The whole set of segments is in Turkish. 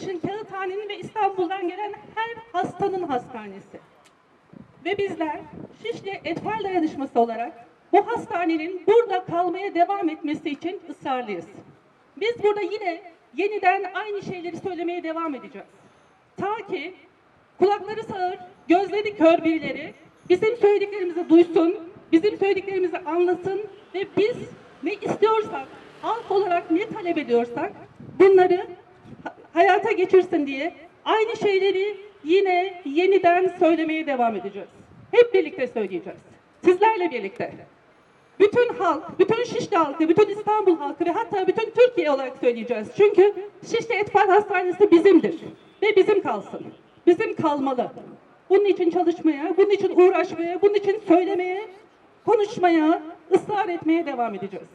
Beşiktaş'ın, Kağıthane'nin ve İstanbul'dan gelen her hastanın hastanesi. Ve bizler Şişli Etfal Dayanışması olarak bu hastanenin burada kalmaya devam etmesi için ısrarlıyız. Biz burada yine yeniden aynı şeyleri söylemeye devam edeceğiz. Ta ki kulakları sağır, gözleri kör birileri bizim söylediklerimizi duysun, bizim söylediklerimizi anlasın ve biz ne istiyorsak, halk olarak ne talep ediyorsak bunları hayata geçirsin diye aynı şeyleri yine yeniden söylemeye devam edeceğiz. Hep birlikte söyleyeceğiz. Sizlerle birlikte. Bütün halk, bütün Şişli halkı, bütün İstanbul halkı ve hatta bütün Türkiye olarak söyleyeceğiz. Çünkü Şişli Etfal Hastanesi bizimdir ve bizim kalsın. Bizim kalmalı. Bunun için çalışmaya, bunun için uğraşmaya, bunun için söylemeye, konuşmaya, ısrar etmeye devam edeceğiz.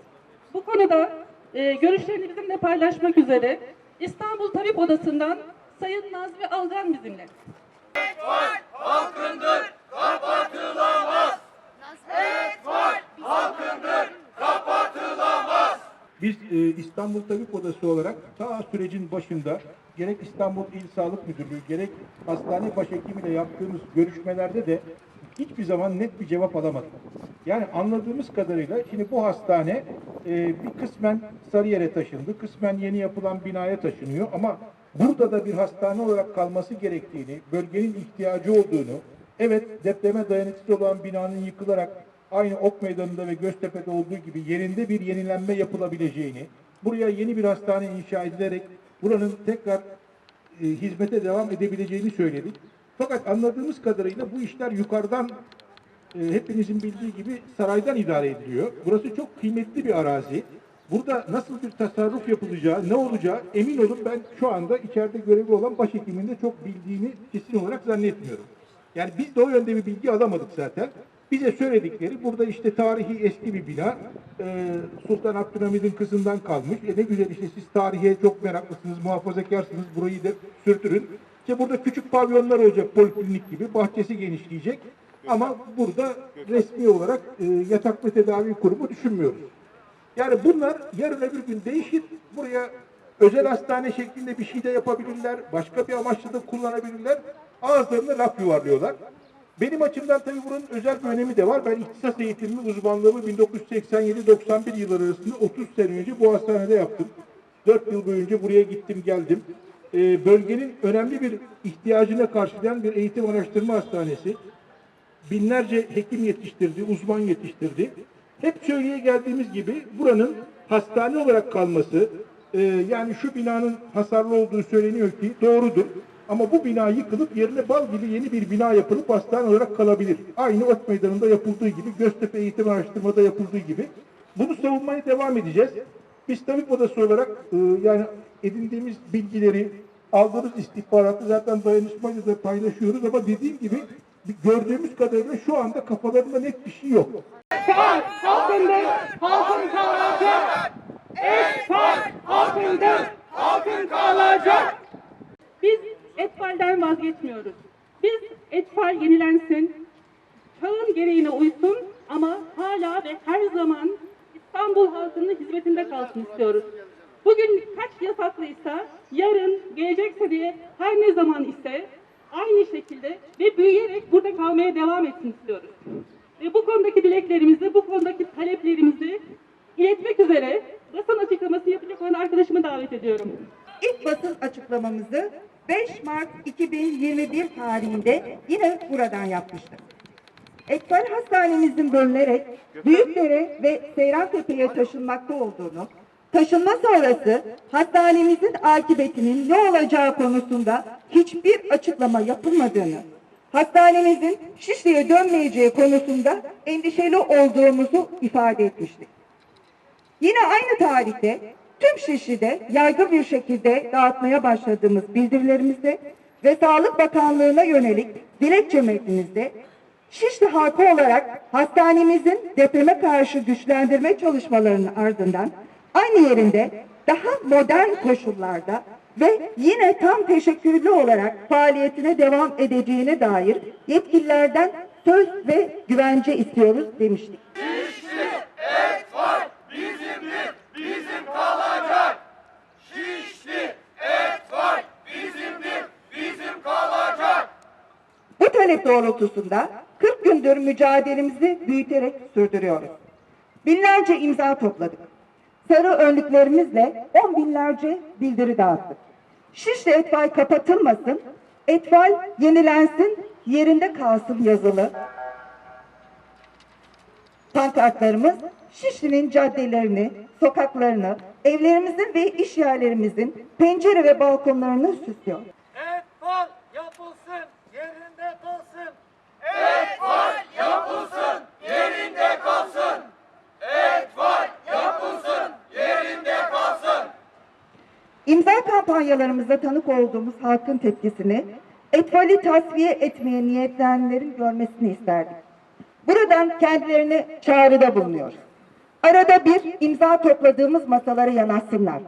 Bu konuda e, görüşlerini bizimle paylaşmak üzere İstanbul Tabip Odası'ndan Sayın Nazmi Algan bizimle. Biz e, İstanbul Tabip Odası olarak ta sürecin başında gerek İstanbul İl Sağlık Müdürlüğü gerek hastane başhekimiyle yaptığımız görüşmelerde de hiçbir zaman net bir cevap alamadık. Yani anladığımız kadarıyla şimdi bu hastane e, bir kısmen Sarıyer'e taşındı, kısmen yeni yapılan binaya taşınıyor ama burada da bir hastane olarak kalması gerektiğini, bölgenin ihtiyacı olduğunu, evet depreme dayanıksız olan binanın yıkılarak aynı Ok Meydanı'nda ve Göztepe'de olduğu gibi yerinde bir yenilenme yapılabileceğini, buraya yeni bir hastane inşa edilerek buranın tekrar e, hizmete devam edebileceğini söyledik. Fakat anladığımız kadarıyla bu işler yukarıdan e, hepinizin bildiği gibi saraydan idare ediliyor. Burası çok kıymetli bir arazi. Burada nasıl bir tasarruf yapılacağı, ne olacağı emin olun ben şu anda içeride görevli olan başhekimin de çok bildiğini kesin olarak zannetmiyorum. Yani biz de o yönde bir bilgi alamadık zaten. Bize söyledikleri burada işte tarihi eski bir bina. Ee, Sultan Abdülhamid'in kızından kalmış. E ne güzel işte siz tarihe çok meraklısınız, muhafazakarsınız. Burayı da sürdürün. İşte burada küçük pavyonlar olacak poliklinik gibi. Bahçesi genişleyecek. Ama burada resmi olarak e, yatak ve tedavi kurumu düşünmüyoruz. Yani bunlar yarın öbür gün değişir. Buraya özel hastane şeklinde bir şey de yapabilirler. Başka bir amaçla da kullanabilirler. Ağızlarına laf yuvarlıyorlar. Benim açımdan tabii buranın özel bir önemi de var. Ben ihtisas eğitimimi, uzmanlığımı 1987-91 yılları arasında 30 sene önce bu hastanede yaptım. 4 yıl boyunca buraya gittim geldim. Ee, bölgenin önemli bir ihtiyacına karşılayan bir eğitim araştırma hastanesi binlerce hekim yetiştirdi, uzman yetiştirdi. Hep söyleye geldiğimiz gibi buranın hastane olarak kalması, e, yani şu binanın hasarlı olduğu söyleniyor ki doğrudur. Ama bu bina yıkılıp yerine bal gibi yeni bir bina yapılıp hastane olarak kalabilir. Aynı Ok Meydanı'nda yapıldığı gibi, Göztepe Eğitim Araştırma'da yapıldığı gibi. Bunu savunmaya devam edeceğiz. Biz tabip odası olarak e, yani edindiğimiz bilgileri, aldığımız istihbaratı zaten dayanışmayla da paylaşıyoruz ama dediğim gibi gördüğümüz kadarıyla şu anda kafalarında net bir şey yok. halkındır, halkın kalacak. Etfal halkındır, halkın kalacak. Biz Etfal'den vazgeçmiyoruz. Biz Etfal yenilensin, çağın gereğine uysun ama hala ve her zaman İstanbul halkının hizmetinde kalsın istiyoruz. Bugün kaç yasaklıysa yarın gelecekse diye her ne zaman ise aynı şekilde ve büyüyerek burada kalmaya devam etsin istiyoruz. Ve bu konudaki dileklerimizi, bu konudaki taleplerimizi iletmek üzere basın açıklaması yapacak olan arkadaşımı davet ediyorum. İlk basın açıklamamızı 5 Mart 2021 tarihinde yine buradan yapmıştık. Ekbal Hastanemizin bölünerek Büyükdere ve Seyrantepe'ye taşınmakta olduğunu, taşınma sonrası hastanemizin akıbetinin ne olacağı konusunda hiçbir açıklama yapılmadığını, hastanemizin Şişli'ye dönmeyeceği konusunda endişeli olduğumuzu ifade etmiştik. Yine aynı tarihte tüm Şişli'de yaygın bir şekilde dağıtmaya başladığımız bildirilerimizde ve Sağlık Bakanlığı'na yönelik dilekçe metnimizde Şişli halkı olarak hastanemizin depreme karşı güçlendirme çalışmalarının ardından aynı yerinde daha modern koşullarda ve yine tam teşekkürlü olarak faaliyetine devam edeceğine dair yetkililerden söz ve güvence istiyoruz demiştik. Bu talep doğrultusunda 40 gündür mücadelemizi büyüterek sürdürüyoruz. Binlerce imza topladık. Sarı önlüklerimizle on binlerce bildiri dağıttık. Şişli Etfal kapatılmasın, Etfal yenilensin, yerinde kalsın yazılı. Pankartlarımız Şişli'nin caddelerini, sokaklarını, evlerimizin ve iş yerlerimizin pencere ve balkonlarını süslüyor. Et fal yapılsın, yerinde kalsın. İmza kampanyalarımızda tanık olduğumuz halkın tepkisini etvali tasfiye etmeye niyetlenenlerin görmesini isterdik. Buradan kendilerine çağrıda bulunuyoruz. Arada bir imza topladığımız masalara yanaşsınlar.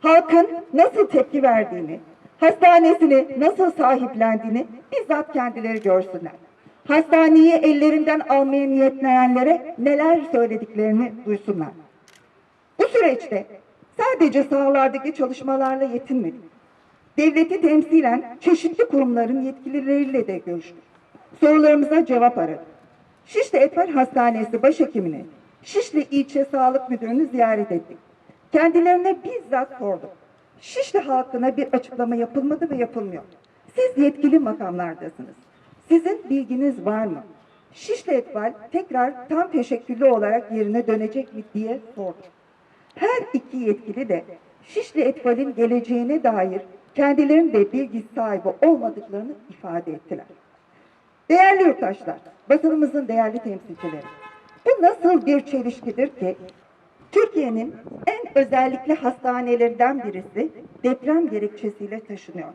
Halkın nasıl tepki verdiğini, hastanesini nasıl sahiplendiğini bizzat kendileri görsünler. Hastaneyi ellerinden almaya niyetlenenlere neler söylediklerini duysunlar. Bu süreçte sadece sahalardaki çalışmalarla yetinmedik. Devleti temsilen çeşitli kurumların yetkilileriyle de görüştük. Sorularımıza cevap aradık. Şişli Etfal Hastanesi Başhekimini, Şişli İlçe Sağlık Müdürünü ziyaret ettik. Kendilerine bizzat sorduk. Şişli halkına bir açıklama yapılmadı ve yapılmıyor. Siz yetkili makamlardasınız. Sizin bilginiz var mı? Şişli Etfal tekrar tam teşekküllü olarak yerine dönecek mi diye sorduk. Her iki yetkili de Şişli Etfal'in geleceğine dair kendilerinin de bilgi sahibi olmadıklarını ifade ettiler. Değerli yurttaşlar, basınımızın değerli temsilcileri, bu nasıl bir çelişkidir ki Türkiye'nin en özellikle hastanelerinden birisi deprem gerekçesiyle taşınıyor.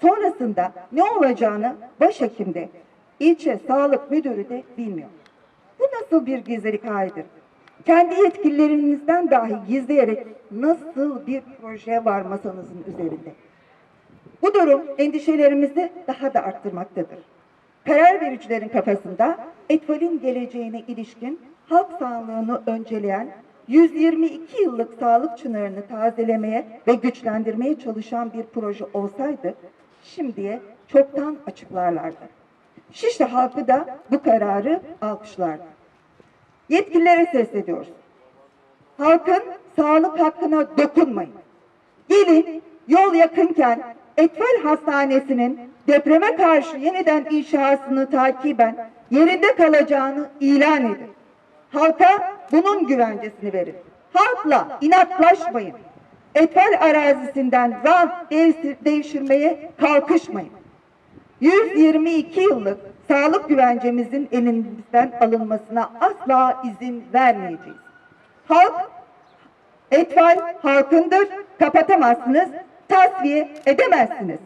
Sonrasında ne olacağını başhekim de, ilçe sağlık müdürü de bilmiyor. Bu nasıl bir gizlilik halidir? Kendi yetkililerinizden dahi gizleyerek nasıl bir proje var masanızın üzerinde? Bu durum endişelerimizi daha da arttırmaktadır. Karar vericilerin kafasında Etfal'in geleceğine ilişkin halk sağlığını önceleyen 122 yıllık sağlık çınarını tazelemeye ve güçlendirmeye çalışan bir proje olsaydı şimdiye çoktan açıklarlardı. Şişli halkı da bu kararı alkışlardı. Yetkililere sesleniyoruz. Halkın sağlık hakkına dokunmayın. Gelin yol yakınken Etfal Hastanesi'nin depreme karşı yeniden inşasını takiben yerinde kalacağını ilan edin. Halka bunun güvencesini verin. Halkla inatlaşmayın. Etfal arazisinden rant devşirmeye kalkışmayın. 122 yıllık sağlık güvencemizin elimizden alınmasına asla izin vermeyeceğiz. Halk, etfal halkındır, kapatamazsınız, tasfiye edemezsiniz.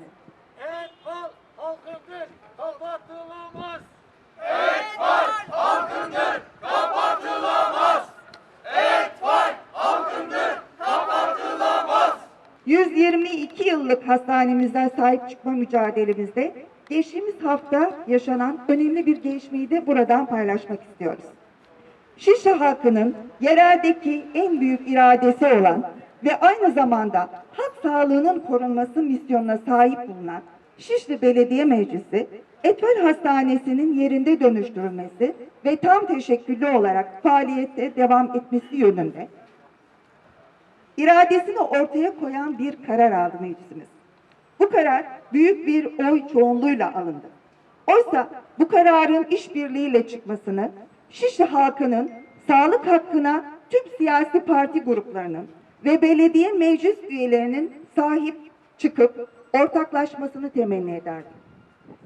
Et fal halkındır, kapatılamaz. 122 yıllık hastanemizden sahip çıkma mücadelemizde geçtiğimiz hafta yaşanan önemli bir gelişmeyi de buradan paylaşmak istiyoruz. Şişli halkının yereldeki en büyük iradesi olan ve aynı zamanda halk sağlığının korunması misyonuna sahip bulunan Şişli Belediye Meclisi, Etfal Hastanesi'nin yerinde dönüştürülmesi ve tam teşekküllü olarak faaliyette devam etmesi yönünde iradesini ortaya koyan bir karar aldı meclisimiz. Bu karar büyük bir oy çoğunluğuyla alındı. Oysa bu kararın işbirliğiyle çıkmasını Şişli halkının sağlık hakkına tüm siyasi parti gruplarının ve belediye meclis üyelerinin sahip çıkıp ortaklaşmasını temenni ederdim.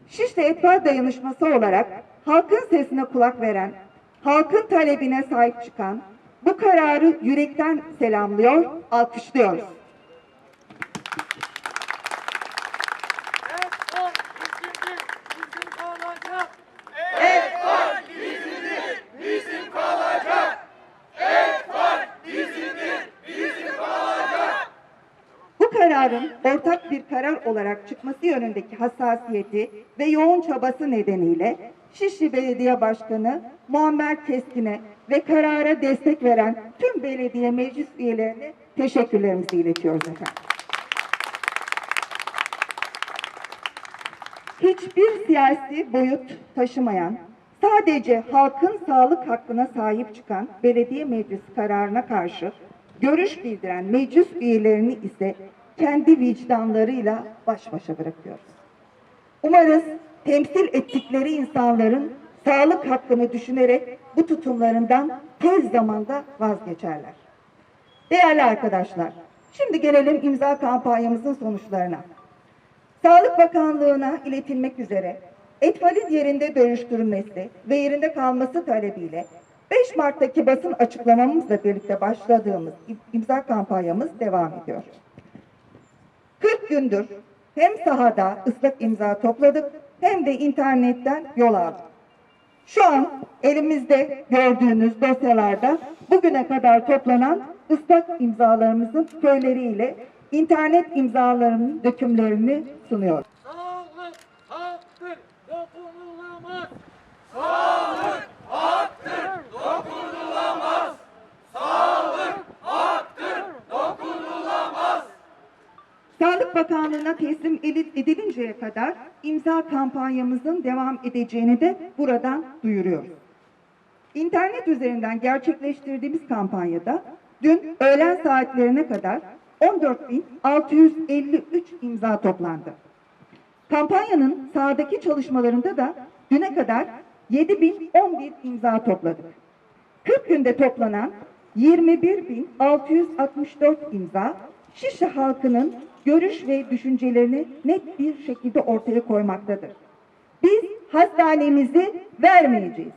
Şişli Etfal Dayanışması olarak halkın sesine kulak veren, halkın talebine sahip çıkan bu kararı yürekten selamlıyor, alkışlıyoruz. Et fal bizimdir, bizim kalacak. Bu kararı kararın ortak bir karar olarak çıkması yönündeki hassasiyeti ve yoğun çabası nedeniyle Şişli Belediye Başkanı Muammer Keskin'e ve karara destek veren tüm belediye meclis üyelerine teşekkürlerimizi iletiyoruz efendim. hiçbir siyasi boyut taşımayan, sadece halkın sağlık hakkına sahip çıkan belediye meclisi kararına karşı görüş bildiren meclis üyelerini ise kendi vicdanlarıyla baş başa bırakıyoruz. Umarız temsil ettikleri insanların sağlık hakkını düşünerek bu tutumlarından tez zamanda vazgeçerler. Değerli arkadaşlar, şimdi gelelim imza kampanyamızın sonuçlarına. Sağlık Bakanlığı'na iletilmek üzere etfalit yerinde dönüştürülmesi ve yerinde kalması talebiyle 5 Mart'taki basın açıklamamızla birlikte başladığımız imza kampanyamız devam ediyor. 40 gündür hem sahada ıslak imza topladık hem de internetten yol aldık. Şu an elimizde gördüğünüz dosyalarda bugüne kadar toplanan ıslak imzalarımızın köyleriyle internet imzalarının dökümlerini sunuyoruz. Sağlık Bakanlığı'na teslim edil- edilinceye kadar imza kampanyamızın devam edeceğini de buradan duyuruyoruz. İnternet üzerinden gerçekleştirdiğimiz kampanyada dün öğlen saatlerine kadar 14.653 imza toplandı. Kampanyanın sahadaki çalışmalarında da düne kadar 7011 imza topladık. 40 günde toplanan 21.664 imza Şişli halkının görüş ve düşüncelerini net bir şekilde ortaya koymaktadır. Biz hastanemizi vermeyeceğiz.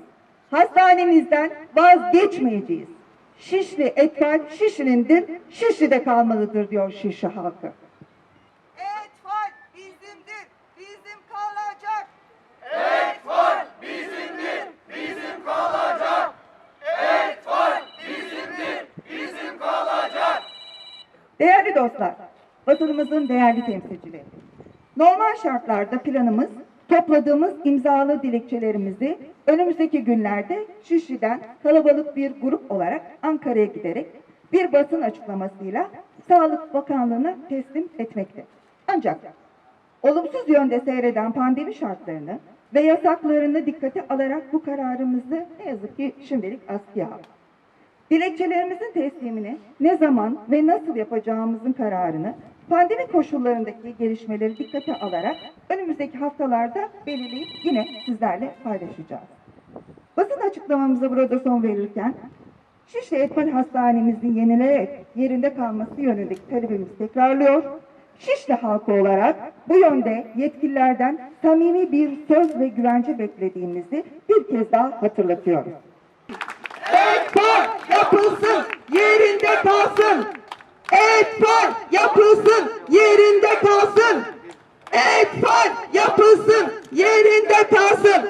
Hastanemizden vazgeçmeyeceğiz. Şişli etfal Şişli'nindir, Şişli'de kalmalıdır diyor Şişli halkı. Etfal bizimdir, bizim kalacak. Değerli dostlar, basınımızın değerli temsilcileri. Normal şartlarda planımız topladığımız imzalı dilekçelerimizi önümüzdeki günlerde Şişli'den kalabalık bir grup olarak Ankara'ya giderek bir basın açıklamasıyla Sağlık Bakanlığı'na teslim etmekte. Ancak olumsuz yönde seyreden pandemi şartlarını ve yasaklarını dikkate alarak bu kararımızı ne yazık ki şimdilik askıya aldık. Dilekçelerimizin teslimini ne zaman ve nasıl yapacağımızın kararını pandemi koşullarındaki gelişmeleri dikkate alarak önümüzdeki haftalarda belirleyip yine sizlerle paylaşacağız. Basın açıklamamıza burada son verirken Şişli Etfal Hastanemizin yenilerek yerinde kalması yönündeki talebimizi tekrarlıyor. Şişli halkı olarak bu yönde yetkililerden samimi bir söz ve güvence beklediğimizi bir kez daha hatırlatıyoruz. Etfal yapılsın, yerinde kalsın. Etfal yapılsın, yerinde kalsın. Etfal yapılsın, yerinde kalsın.